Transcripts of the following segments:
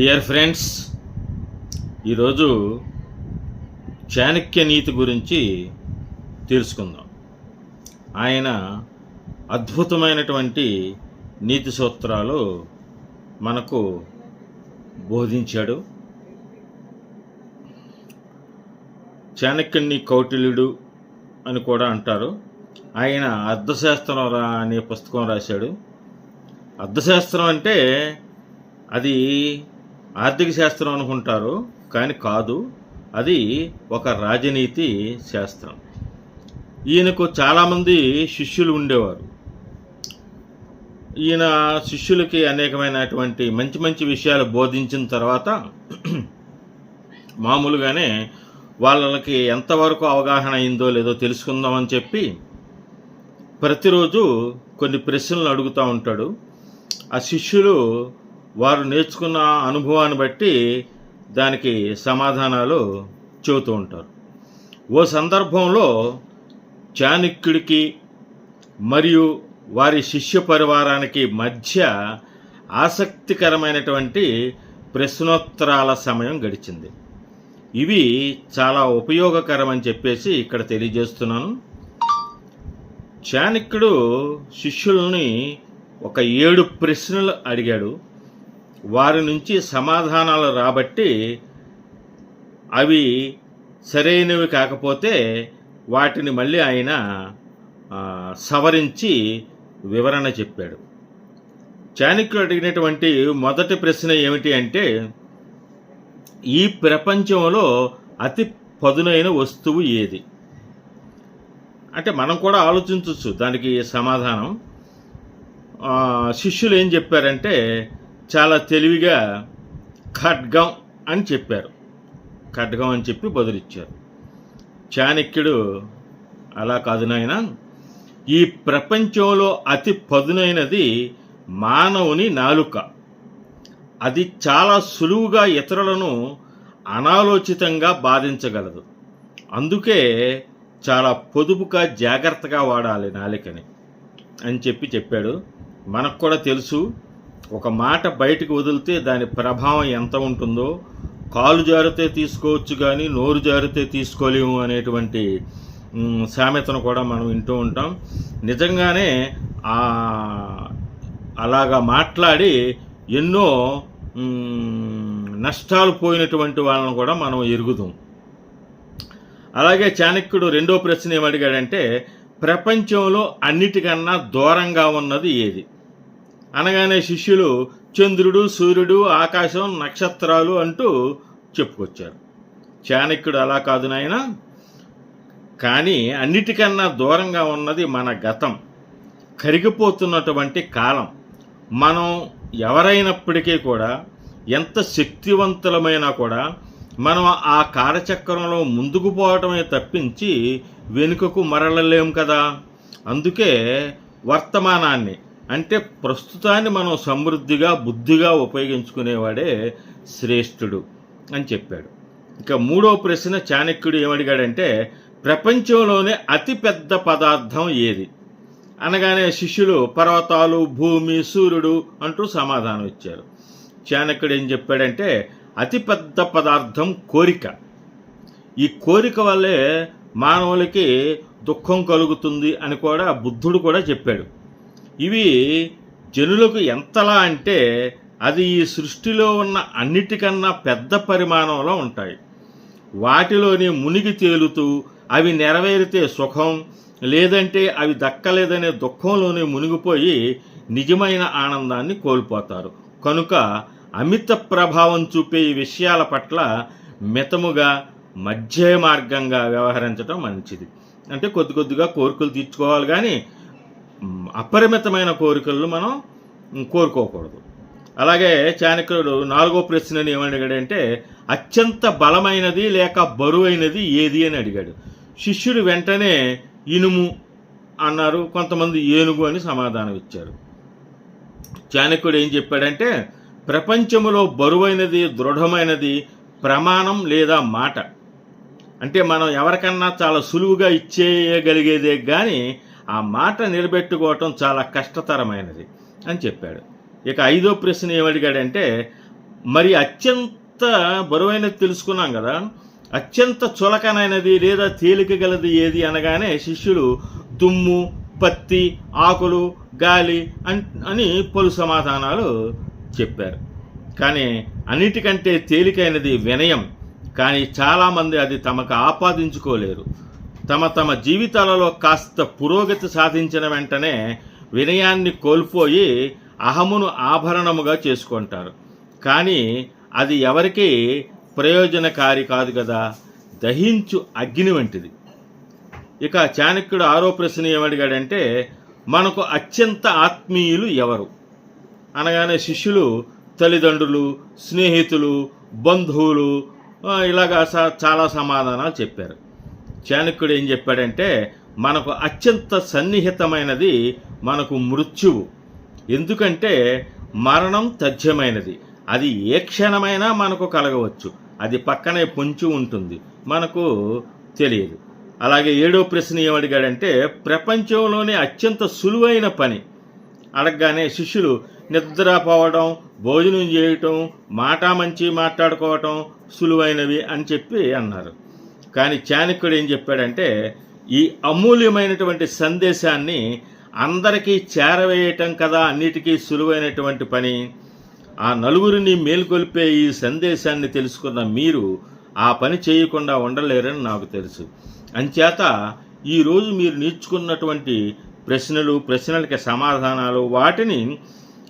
Dear friends ఈరోజు చాణక్య నీతి గురించి తెలుసుకుందాం. ఆయన అద్భుతమైనటువంటి నీతి సూత్రాలు మనకు బోధించాడు. చాణక్యుని కౌటిల్యుడు అని కూడా అంటారు. ఆయన అర్థశాస్త్రం రా అనే పుస్తకం రాశాడు. అర్థశాస్త్రం అంటే అది ఆర్థిక శాస్త్రం అనుకుంటారు కానీ కాదు. అది ఒక రాజనీతి శాస్త్రం. ఈయనకు చాలామంది శిష్యులు ఉండేవారు. ఈయన శిష్యులకి అనేకమైనటువంటి మంచి మంచి విషయాలు బోధించిన తర్వాత మామూలుగానే వాళ్ళకి ఎంతవరకు అవగాహన అయిందో లేదో తెలుసుకుందామని చెప్పి ప్రతిరోజు కొన్ని ప్రశ్నలు అడుగుతూ ఉంటాడు. ఆ శిష్యులు వారు నేర్చుకున్న అనుభవాన్ని బట్టి దానికి సమాధానాలు చెబుతూ ఉంటారు. ఓ సందర్భంలో చాణక్యుడికి మరియు వారి శిష్య పరివారానికి మధ్య ఆసక్తికరమైనటువంటి ప్రశ్నోత్తరాల సమయం గడిచింది. ఇవి చాలా ఉపయోగకరమని చెప్పేసి ఇక్కడ తెలియజేస్తున్నాను. చాణక్యుడు శిష్యుల్ని ఒక ఏడు ప్రశ్నలు అడిగాడు. వారి నుంచి సమాధానాలు రాబట్టి అవి సరైనవి కాకపోతే వాటిని మళ్ళీ ఆయన సవరించి వివరణ చెప్పాడు. చాణక్యుడు అడిగినటువంటి మొదటి ప్రశ్న ఏమిటి అంటే ఈ ప్రపంచంలో అతి పదునైన వస్తువు ఏది? అంటే మనం కూడా ఆలోచించవచ్చు దానికి సమాధానం. శిష్యులు ఏం చెప్పారంటే చాలా తెలివిగా ఖడ్గం అని చెప్పారు. ఖడ్గం అని చెప్పి బదులిచ్చారు. చాణక్యుడు అలా కాదు నాయన ఈ ప్రపంచంలో అతి పదునైనది మానవుని నాలుక. అది చాలా సులువుగా ఇతరులను అనాలోచితంగా బాధించగలదు. అందుకే చాలా పొదుపుగా జాగ్రత్తగా వాడాలి నాలికని అని చెప్పి చెప్పాడు. మనకు కూడా తెలుసు ఒక మాట బయటికి వదిలితే దాని ప్రభావం ఎంత ఉంటుందో కాలు జారితే తీసుకోవచ్చు కానీ నోరు జారితే తీసుకోలేము అనేటువంటి సామెతను కూడా మనం వింటూ ఉంటాం. నిజంగానే అలాగా మాట్లాడి ఎన్నో నష్టాలు పోయినటువంటి వాళ్ళను కూడా మనం ఎరుగుదాం. అలాగే చాణక్యుడు రెండో ప్రశ్న ఏమడిగాడంటే ప్రపంచంలో అన్నిటికన్నా దూరంగా ఉన్నది ఏది? అనగానే శిష్యులు చంద్రుడు సూర్యుడు ఆకాశం నక్షత్రాలు అంటూ చెప్పుకొచ్చారు. చాణక్యుడు అలా కాదు నాయన. కానీ అన్నిటికన్నా దూరంగా ఉన్నది మన గతం. కరిగిపోతున్నటువంటి కాలం. మనం ఎవరైనప్పటికీ కూడా ఎంత శక్తివంతులమైనా కూడా మనం ఆ కాలచక్రంలో ముందుకు పోవటమే తప్పించి వెనుకకు మరలలేం కదా? అందుకే వర్తమానాన్ని అంటే ప్రస్తుతాన్ని మనం సమృద్ధిగా బుద్ధిగా ఉపయోగించుకునేవాడే శ్రేష్ఠుడు అని చెప్పాడు. ఇక మూడో ప్రశ్న చాణక్యుడు ఏమడిగాడంటే ప్రపంచంలోనే అతిపెద్ద పదార్థం ఏది? అనగానే శిష్యులు పర్వతాలు భూమి సూర్యుడు అంటూ సమాధానం ఇచ్చారు. చాణక్యుడు ఏం చెప్పాడంటే అతిపెద్ద పదార్థం కోరిక. ఈ కోరిక వల్లే మానవులకి దుఃఖం కలుగుతుంది అని కూడా బుద్ధుడు కూడా చెప్పాడు. ఇవి జనులకు ఎంతలా అంటే అది ఈ సృష్టిలో ఉన్న అన్నిటికన్నా పెద్ద పరిమాణంలో ఉంటాయి. వాటిలోని మునిగి తేలుతూ అవి నెరవేరితే సుఖం లేదంటే అవి దక్కలేదనే దుఃఖంలోనే మునిగిపోయి నిజమైన ఆనందాన్ని కోల్పోతారు. కనుక అమిత ప్రభావం చూపే ఈ విషయాల పట్ల మితముగా మధ్య మార్గంగా వ్యవహరించడం మంచిది. అంటే కొద్ది కొద్దిగా కోరికలు తీర్చుకోవాలి కానీ అపరిమితమైన కోరికలను మనం కోరుకోకూడదు. అలాగే చాణక్యుడు నాలుగో ప్రశ్నని ఏమని అడిగాడంటే అత్యంత బలమైనది లేక బరువైనది ఏది అని అడిగాడు. శిష్యుడు వెంటనే ఇనుము అన్నారు కొంతమంది ఏనుగు అని సమాధానం ఇచ్చారు. చాణక్యుడు ఏం చెప్పాడంటే ప్రపంచంలో బరువైనది దృఢమైనది ప్రమాణం లేదా మాట. అంటే మనం ఎవరికన్నా చాలా సులువుగా ఇచ్చేయగలిగేదే కానీ ఆ మాట నిలబెట్టుకోవటం చాలా కష్టతరమైనది అని చెప్పాడు. ఇక ఐదో ప్రశ్న ఏమడిగాడంటే మరి అత్యంత బరువైనది తెలుసుకున్నాం కదా అత్యంత చులకనైనది లేదా తేలికగలది ఏది అనగానే శిష్యులు దుమ్ము పత్తి ఆకులు గాలి అన్- అని పలు సమాధానాలు చెప్పారు. కానీ అన్నిటికంటే తేలికైనది వినయం. కానీ చాలామంది అది తమకు ఆపాదించుకోలేరు. తమ తమ జీవితాలలో కాస్త పురోగతి సాధించిన వెంటనే వినయాన్ని కోల్పోయి అహమును ఆభరణముగా చేసుకుంటారు. కానీ అది ఎవరికీ ప్రయోజనకారి కాదు కదా? దహించు అగ్ని వంటిది. ఇక చాణక్యుడు ఆరో ప్రశ్న ఏమడిగాడంటే మనకు అత్యంత ఆత్మీయులు ఎవరు? అనగానే శిష్యులు తల్లిదండ్రులు స్నేహితులు బంధువులు ఇలాగా స- చాలా సమాధానాలు చెప్పారు. చాణక్యుడు ఏం చెప్పాడంటే మనకు అత్యంత సన్నిహితమైనది మనకు మృత్యువు. ఎందుకంటే మరణం తథ్యమైనది. అది ఏ క్షణమైనా మనకు కలగవచ్చు. అది పక్కనే పొంచి ఉంటుంది. మనకు తెలియదు. అలాగే ఏడో ప్రశ్న ఏమడిగాడంటే ప్రపంచంలోనే అత్యంత సులువైన పని. అడగగానే శిష్యులు నిద్రపోవడం భోజనం చేయటం మాట మంచి మాట్లాడుకోవటం సులువైనవి అని చెప్పి అన్నారు. కానీ చాణక్యుడు ఏం చెప్పాడంటే ఈ అమూల్యమైనటువంటి సందేశాన్ని అందరికీ చేరవేయటం కదా అన్నిటికీ సులువైనటువంటి పని. ఆ నలుగురిని మేల్కొల్పే ఈ సందేశాన్ని తెలుసుకున్న మీరు ఆ పని చేయకుండా ఉండలేరని నాకు తెలుసు. అంచేత ఈరోజు మీరు నేర్చుకున్నటువంటి ప్రశ్నలు ప్రశ్నలకి సమాధానాలు వాటిని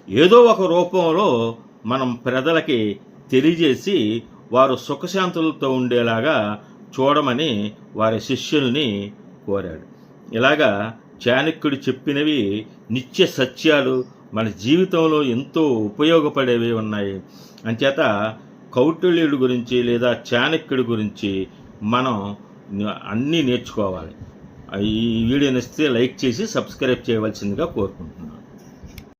ఏదో ఒక రూపంలో మనం ప్రజలకి తెలియజేసి వారు సుఖశాంతులతో ఉండేలాగా చూడమని వారి శిష్యుల్ని కోరాడు. ఇలాగా చాణక్యుడు చెప్పినవి నిత్య సత్యాలు మన జీవితంలో ఎంతో ఉపయోగపడేవి ఉన్నాయి. అంచేత కౌటిల్యుడి గురించి లేదా చాణక్యుడి గురించి మనం అన్నీ నేర్చుకోవాలి. ఈ వీడియోని ఇస్తే లైక్ చేసి సబ్స్క్రైబ్ చేయవలసిందిగా కోరుకుంటున్నాను.